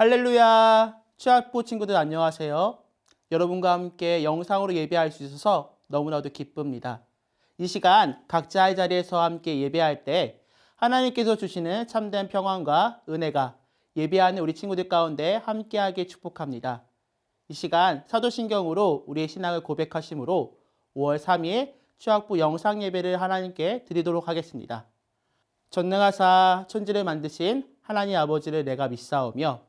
할렐루야! 취학부 친구들 안녕하세요. 여러분과 함께 영상으로 예배할 수 있어서 너무나도 기쁩니다. 이 시간 각자의 자리에서 함께 예배할 때 하나님께서 주시는 참된 평안과 은혜가 예배하는 우리 친구들 가운데 함께하게 축복합니다. 이 시간 사도신경으로 우리의 신앙을 고백하심으로 5월 3일 취학부 영상 예배를 하나님께 드리도록 하겠습니다. 전능하사 천지를 만드신 하나님 아버지를 내가 믿사오며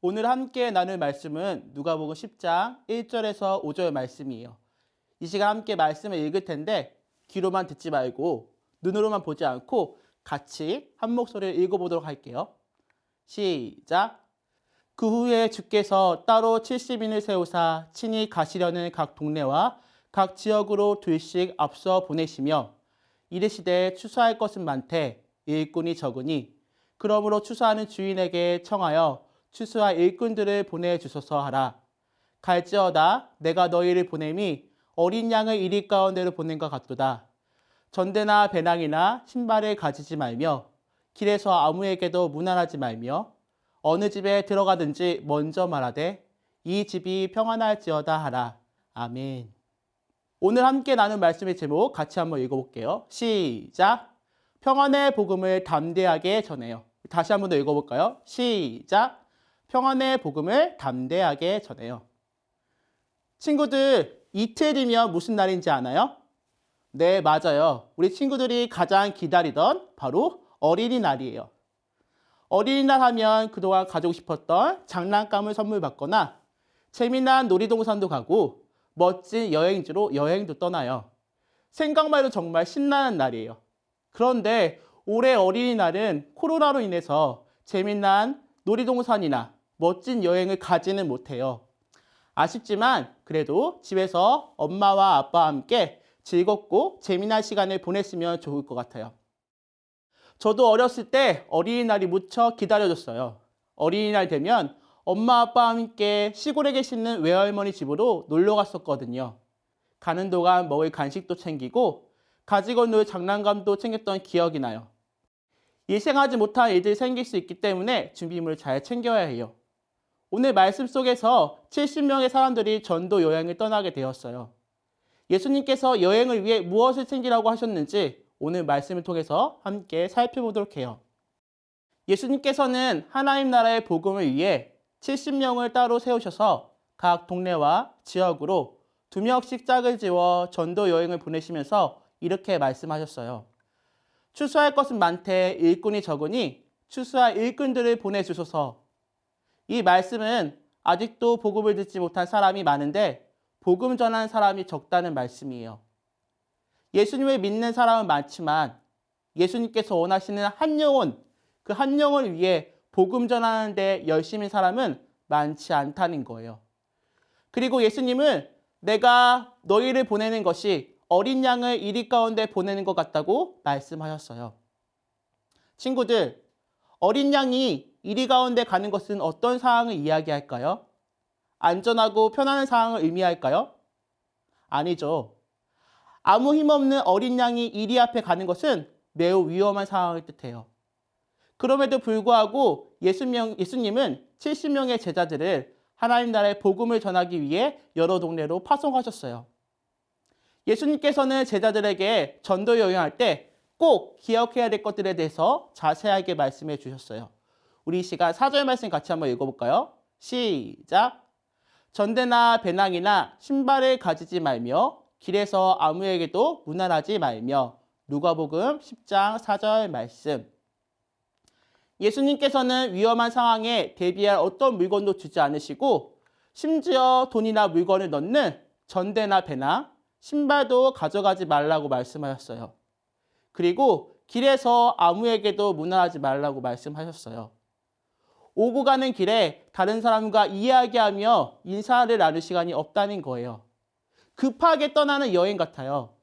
오늘 함께 나눌 말씀은 누가복음 10장 1절에서 5절 말씀이에요. 이 시간 함께 말씀을 읽을 텐데 귀로만 듣지 말고 눈으로만 보지 않고 같이 한 목소리를 읽어보도록 할게요. 시작. 그 후에 주께서 따로 70인을 세우사 친히 가시려는 각 동네와 각 지역으로 둘씩 앞서 보내시며 이르시되 추수할 것은 많되 일꾼이 적으니 그러므로 추수하는 주인에게 청하여 추수할 일꾼들을 보내주소서 하라. 갈지어다 내가 너희를 보냄이 어린 양을 이리 가운데로 보낸 것 같도다. 전대나 배낭이나 신발을 가지지 말며 길에서 아무에게도 무난하지 말며 어느 집에 들어가든지 먼저 말하되 이 집이 평안할지어다 하라. 아멘. 오늘 함께 나눈 말씀의 제목 같이 한번 읽어볼게요. 시작. 평안의 복음을 담대하게 전해요. 다시 한번 더 읽어볼까요? 시작. 평안의 복음을 담대하게 전해요. 친구들, 이틀이면 무슨 날인지 아나요? 네, 맞아요. 우리 친구들이 가장 기다리던 바로 어린이날이에요. 어린이날 하면 그동안 가지고 싶었던 장난감을 선물 받거나 재미난 놀이동산도 가고 멋진 여행지로 여행도 떠나요. 생각만 해도 정말 신나는 날이에요. 그런데 올해 어린이날은 코로나로 인해서 재미난 놀이동산이나 멋진 여행을 가지는 못해요. 아쉽지만 그래도 집에서 엄마와 아빠와 함께 즐겁고 재미난 시간을 보냈으면 좋을 것 같아요. 저도 어렸을 때 어린이날이 무척 기다려졌어요. 어린이날 되면 엄마 아빠와 함께 시골에 계시는 외할머니 집으로 놀러 갔었거든요. 가는 동안 먹을 간식도 챙기고 가지고 놀 장난감도 챙겼던 기억이 나요. 예상하지 못한 일들이 생길 수 있기 때문에 준비물을 잘 챙겨야 해요. 오늘 말씀 속에서 70명의 사람들이 전도 여행을 떠나게 되었어요. 예수님께서 여행을 위해 무엇을 챙기라고 하셨는지 오늘 말씀을 통해서 함께 살펴보도록 해요. 예수님께서는 하나님 나라의 복음을 위해 70명을 따로 세우셔서 각 동네와 지역으로 두 명씩 짝을 지워 전도 여행을 보내시면서 이렇게 말씀하셨어요. 추수할 것은 많되 일꾼이 적으니 추수할 일꾼들을 보내주소서. 이 말씀은 아직도 복음을 듣지 못한 사람이 많은데 복음 전하는 사람이 적다는 말씀이에요. 예수님을 믿는 사람은 많지만 예수님께서 원하시는 한 영혼, 그 한 영혼을 위해 복음 전하는데 열심인 사람은 많지 않다는 거예요. 그리고 예수님은 내가 너희를 보내는 것이 어린 양을 이리 가운데 보내는 것 같다고 말씀하셨어요. 친구들, 어린 양이 이리 가운데 가는 것은 어떤 상황을 이야기할까요? 안전하고 편안한 상황을 의미할까요? 아니죠. 아무 힘없는 어린 양이 이리 앞에 가는 것은 매우 위험한 상황을 뜻해요. 그럼에도 불구하고 예수명, 예수님은 70명의 제자들을 하나님 나라의 복음을 전하기 위해 여러 동네로 파송하셨어요. 예수님께서는 제자들에게 전도 여행할 때 꼭 기억해야 될 것들에 대해서 자세하게 말씀해 주셨어요. 우리 이 시간 4절 말씀 같이 한번 읽어볼까요? 시작! 전대나 배낭이나 신발을 가지지 말며 길에서 아무에게도 무난하지 말며 누가복음 10장 4절 말씀 예수님께서는 위험한 상황에 대비할 어떤 물건도 주지 않으시고 심지어 돈이나 물건을 넣는 전대나 배낭, 신발도 가져가지 말라고 말씀하셨어요. 그리고 길에서 아무에게도 무난하지 말라고 말씀하셨어요. 오고 가는 길에 다른 사람과 이야기하며 인사를 나눌 시간이 없다는 거예요. 급하게 떠나는 여행 같아요.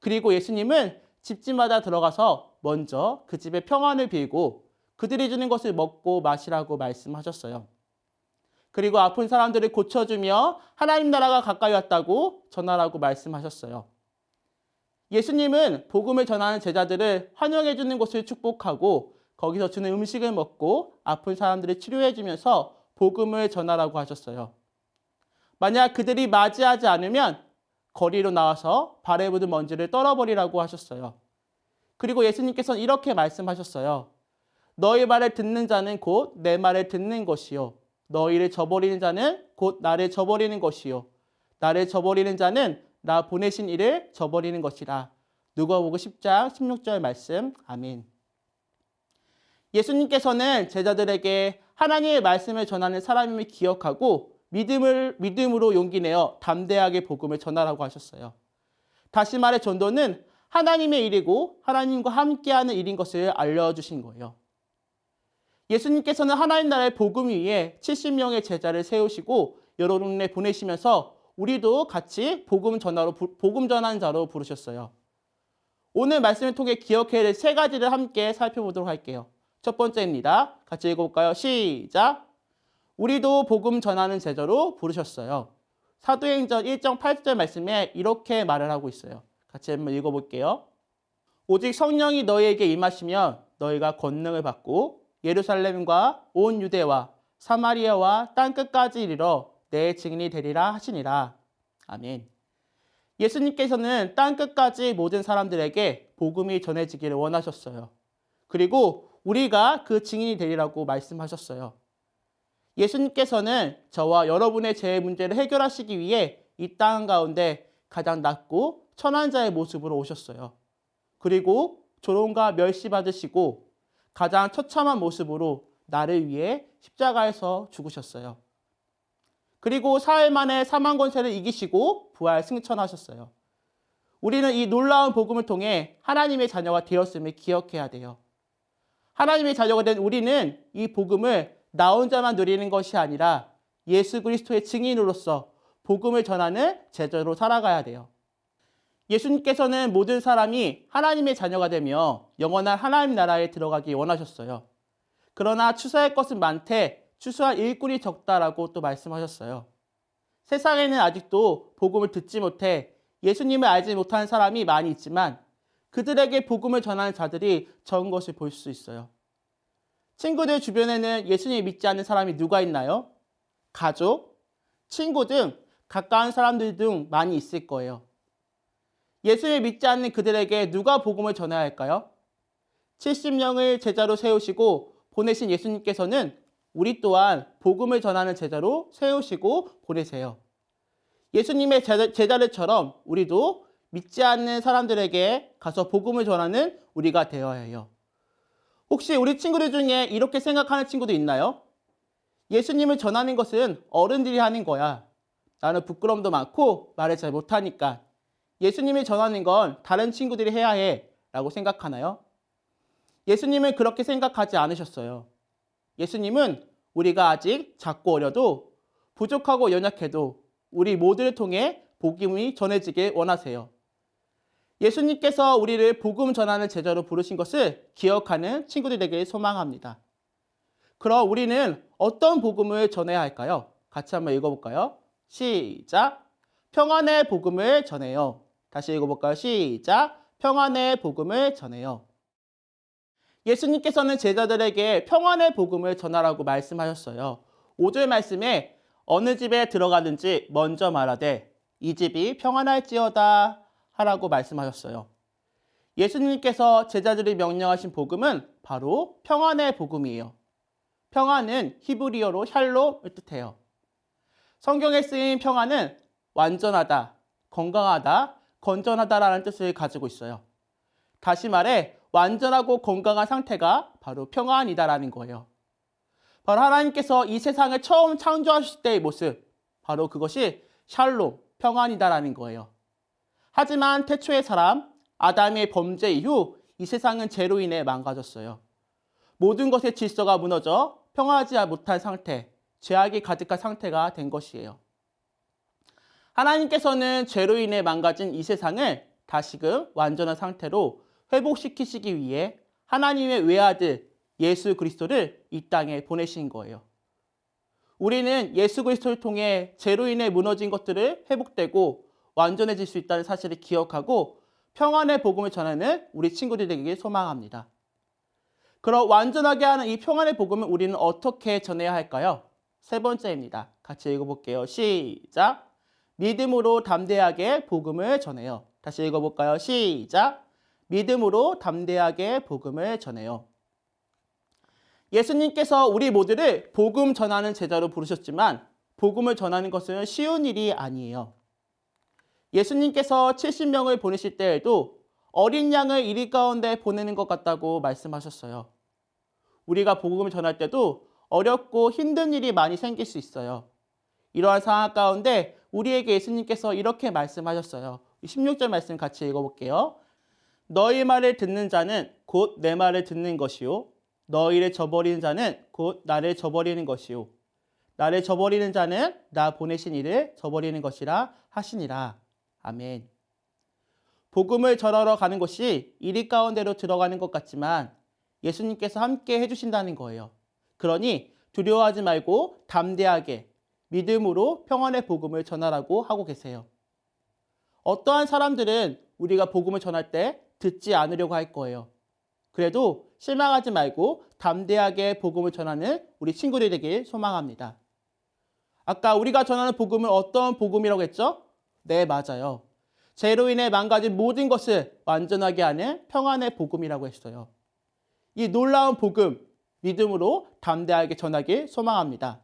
그리고 예수님은 집집마다 들어가서 먼저 그 집의 평안을 빌고 그들이 주는 것을 먹고 마시라고 말씀하셨어요. 그리고 아픈 사람들을 고쳐주며 하나님 나라가 가까이 왔다고 전하라고 말씀하셨어요. 예수님은 복음을 전하는 제자들을 환영해 주는 곳을 축복하고 거기서 주는 음식을 먹고 아픈 사람들을 치료해 주면서 복음을 전하라고 하셨어요. 만약 그들이 맞이하지 않으면 거리로 나와서 발에 묻은 먼지를 떨어버리라고 하셨어요. 그리고 예수님께서는 이렇게 말씀하셨어요. 너희 말을 듣는 자는 곧 내 말을 듣는 것이요. 너희를 저버리는 자는 곧 나를 저버리는 것이요. 나를 저버리는 자는 나 보내신 이를 저버리는 것이라. 누가복음 10장 16절 말씀. 아멘. 예수님께서는 제자들에게 하나님의 말씀을 전하는 사람임을 기억하고 믿음을 믿음으로 용기 내어 담대하게 복음을 전하라고 하셨어요. 다시 말해 전도는 하나님의 일이고 하나님과 함께하는 일인 것을 알려주신 거예요. 예수님께서는 하나님 나라의 복음 위에 70명의 제자를 세우시고 여러 동네 보내시면서 우리도 같이 복음 전하로 부- 복음 전하는 자로 부르셨어요. 오늘 말씀을 통해 기억해야 될 세 가지를 함께 살펴보도록 할게요. 첫 번째입니다. 같이 읽어볼까요? 시작. 우리도 복음 전하는 제자로 부르셨어요. 사도행전 1장 8절 말씀에 이렇게 말을 하고 있어요. 같이 한번 읽어볼게요. 오직 성령이 너희에게 임하시면 너희가 권능을 받고 예루살렘과 온 유대와 사마리아와 땅 끝까지 이르러 내 증인이 되리라 하시니라. 아멘. 예수님께서는 땅 끝까지 모든 사람들에게 복음이 전해지기를 원하셨어요. 그리고 우리가 그 증인이 되리라고 말씀하셨어요. 예수님께서는 저와 여러분의 죄의 문제를 해결하시기 위해 이 땅 가운데 가장 낮고 천한 자의 모습으로 오셨어요. 그리고 조롱과 멸시받으시고 가장 처참한 모습으로 나를 위해 십자가에서 죽으셨어요. 그리고 사흘 만에 사망 권세를 이기시고 부활 승천하셨어요. 우리는 이 놀라운 복음을 통해 하나님의 자녀가 되었음을 기억해야 돼요. 하나님의 자녀가 된 우리는 이 복음을 나 혼자만 누리는 것이 아니라 예수 그리스도의 증인으로서 복음을 전하는 제자로 살아가야 돼요. 예수님께서는 모든 사람이 하나님의 자녀가 되며 영원한 하나님 나라에 들어가기 원하셨어요. 그러나 추수할 것은 많되 추수할 일꾼이 적다라고 또 말씀하셨어요. 세상에는 아직도 복음을 듣지 못해 예수님을 알지 못하는 사람이 많이 있지만 그들에게 복음을 전하는 자들이 적은 것을 볼 수 있어요. 친구들 주변에는 예수님 믿지 않는 사람이 누가 있나요? 가족, 친구 등 가까운 사람들 중 많이 있을 거예요. 예수를 믿지 않는 그들에게 누가 복음을 전해야 할까요? 70명을 제자로 세우시고 보내신 예수님께서는 우리 또한 복음을 전하는 제자로 세우시고 보내세요. 예수님의 제자, 제자들처럼 우리도 믿지 않는 사람들에게 가서 복음을 전하는 우리가 되어야 해요. 혹시 우리 친구들 중에 이렇게 생각하는 친구도 있나요? 예수님을 전하는 것은 어른들이 하는 거야. 나는 부끄럼도 많고 말을 잘 못하니까. 예수님을 전하는 건 다른 친구들이 해야 해. 라고 생각하나요? 예수님은 그렇게 생각하지 않으셨어요. 예수님은 우리가 아직 작고 어려도 부족하고 연약해도 우리 모두를 통해 복음이 전해지길 원하세요. 예수님께서 우리를 복음 전하는 제자로 부르신 것을 기억하는 친구들에게 소망합니다. 그럼 우리는 어떤 복음을 전해야 할까요? 같이 한번 읽어볼까요? 시작. 평안의 복음을 전해요. 다시 읽어볼까요? 시작. 평안의 복음을 전해요. 예수님께서는 제자들에게 평안의 복음을 전하라고 말씀하셨어요. 5절 말씀에 어느 집에 들어가든지 먼저 말하되 이 집이 평안할지어다 하라고 말씀하셨어요. 예수님께서 제자들이 명령하신 복음은 바로 평안의 복음이에요. 평안은 히브리어로 샬롬을 뜻해요. 성경에 쓰인 평안은 완전하다, 건강하다, 건전하다라는 뜻을 가지고 있어요. 다시 말해 완전하고 건강한 상태가 바로 평안이다라는 거예요. 바로 하나님께서 이 세상을 처음 창조하실 때의 모습, 바로 그것이 샬롬, 평안이다라는 거예요. 하지만 태초의 사람, 아담의 범죄 이후 이 세상은 죄로 인해 망가졌어요. 모든 것의 질서가 무너져 평화하지 못한 상태, 죄악이 가득한 상태가 된 것이에요. 하나님께서는 죄로 인해 망가진 이 세상을 다시금 완전한 상태로 회복시키시기 위해 하나님의 외아들 예수 그리스도를 이 땅에 보내신 거예요. 우리는 예수 그리스도를 통해 죄로 인해 무너진 것들을 회복되고 완전해질 수 있다는 사실을 기억하고 평안의 복음을 전하는 우리 친구들에게 소망합니다. 그럼 완전하게 하는 이 평안의 복음을 우리는 어떻게 전해야 할까요? 세 번째입니다. 같이 읽어볼게요. 시작. 믿음으로 담대하게 복음을 전해요. 다시 읽어볼까요? 시작. 믿음으로 담대하게 복음을 전해요. 예수님께서 우리 모두를 복음 전하는 제자로 부르셨지만 복음을 전하는 것은 쉬운 일이 아니에요. 예수님께서 70명을 보내실 때에도 어린 양을 이리 가운데 보내는 것 같다고 말씀하셨어요. 우리가 복음을 전할 때도 어렵고 힘든 일이 많이 생길 수 있어요. 이러한 상황 가운데 우리에게 예수님께서 이렇게 말씀하셨어요. 16절 말씀 같이 읽어볼게요. 너희 말을 듣는 자는 곧 내 말을 듣는 것이요. 너희를 저버리는 자는 곧 나를 저버리는 것이요. 나를 저버리는 자는 나 보내신 이를 저버리는 것이라 하시니라. 아멘. 복음을 전하러 가는 것이 이리 가운데로 들어가는 것 같지만 예수님께서 함께 해주신다는 거예요. 그러니 두려워하지 말고 담대하게 믿음으로 평안의 복음을 전하라고 하고 계세요. 어떠한 사람들은 우리가 복음을 전할 때 듣지 않으려고 할 거예요. 그래도 실망하지 말고 담대하게 복음을 전하는 우리 친구들이 되길 소망합니다. 아까 우리가 전하는 복음은 어떤 복음이라고 했죠? 네, 맞아요. 죄로 인해 망가진 모든 것을 완전하게 하는 평안의 복음이라고 했어요. 이 놀라운 복음, 믿음으로 담대하게 전하길 소망합니다.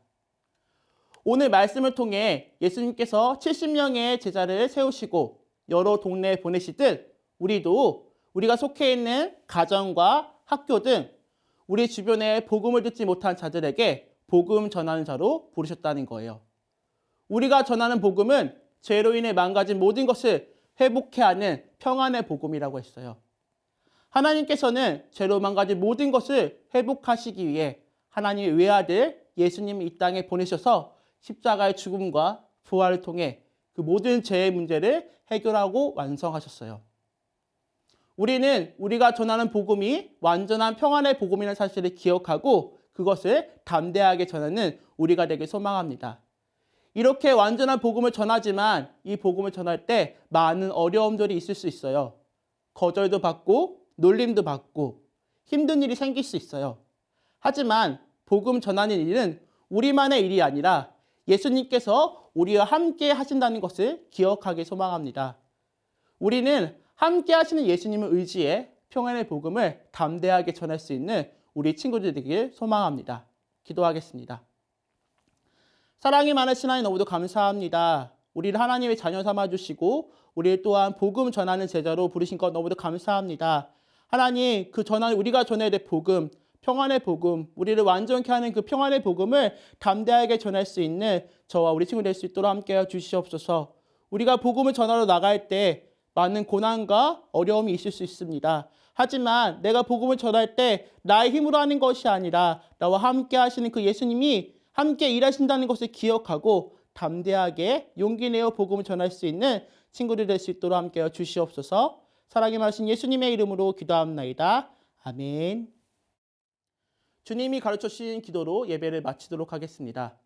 오늘 말씀을 통해 예수님께서 70명의 제자를 세우시고 여러 동네에 보내시듯 우리도 우리가 속해 있는 가정과 학교 등 우리 주변에 복음을 듣지 못한 자들에게 복음 전하는 자로 부르셨다는 거예요. 우리가 전하는 복음은 죄로 인해 망가진 모든 것을 회복해 하는 평안의 복음이라고 했어요. 하나님께서는 죄로 망가진 모든 것을 회복하시기 위해 하나님의 외아들 예수님을 이 땅에 보내셔서 십자가의 죽음과 부활을 통해 그 모든 죄의 문제를 해결하고 완성하셨어요. 우리는 우리가 전하는 복음이 완전한 평안의 복음이라는 사실을 기억하고 그것을 담대하게 전하는 우리가 되길 소망합니다. 이렇게 완전한 복음을 전하지만 이 복음을 전할 때 많은 어려움들이 있을 수 있어요. 거절도 받고 놀림도 받고 힘든 일이 생길 수 있어요. 하지만 복음 전하는 일은 우리만의 일이 아니라 예수님께서 우리와 함께 하신다는 것을 기억하기 소망합니다. 우리는 함께 하시는 예수님을 의지해 평안의 복음을 담대하게 전할 수 있는 우리 친구들 되길 소망합니다. 기도하겠습니다. 사랑이 많으신 하나님 너무도 감사합니다. 우리를 하나님의 자녀 삼아 주시고 우리를 또한 복음 전하는 제자로 부르신 것 너무도 감사합니다. 하나님 그 전하는 우리가 전해야 될 복음 평안의 복음, 우리를 완전케 하는 그 평안의 복음을 담대하게 전할 수 있는 저와 우리 친구 될 수 있도록 함께해 주시옵소서. 우리가 복음을 전하러 나갈 때 많은 고난과 어려움이 있을 수 있습니다. 하지만 내가 복음을 전할 때 나의 힘으로 하는 것이 아니라 나와 함께 하시는 그 예수님이 함께 일하신다는 것을 기억하고 담대하게 용기 내어 복음을 전할 수 있는 친구들 될 수 있도록 함께해 주시옵소서. 사랑이 많으신 예수님의 이름으로 기도합나이다. 아멘. 주님이 가르쳐 주신 기도로 예배를 마치도록 하겠습니다.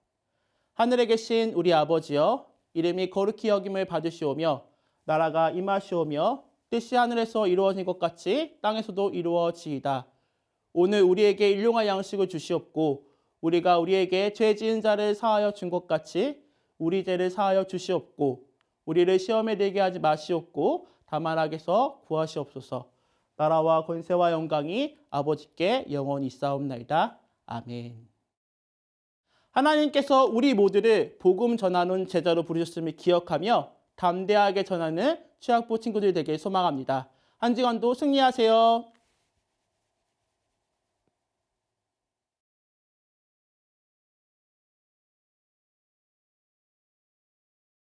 하늘에 계신 우리 아버지여 이름이 거룩히 여김을 받으시오며 나라가 임하시오며 뜻이 하늘에서 이루어진 것 같이 땅에서도 이루어지이다. 오늘 우리에게 일용할 양식을 주시옵고 우리가 우리에게 죄 지은 자를 사하여 준 것 같이 우리 죄를 사하여 주시옵고 우리를 시험에 들게 하지 마시옵고 다만 악에서 구하시옵소서. 나라와 권세와 영광이 아버지께 영원히 있사옵나이다. 아멘. 하나님께서 우리 모두를 복음 전하는 제자로 부르셨음을 기억하며 담대하게 전하는 취학부 친구들 되길 소망합니다. 한 주간도 승리하세요.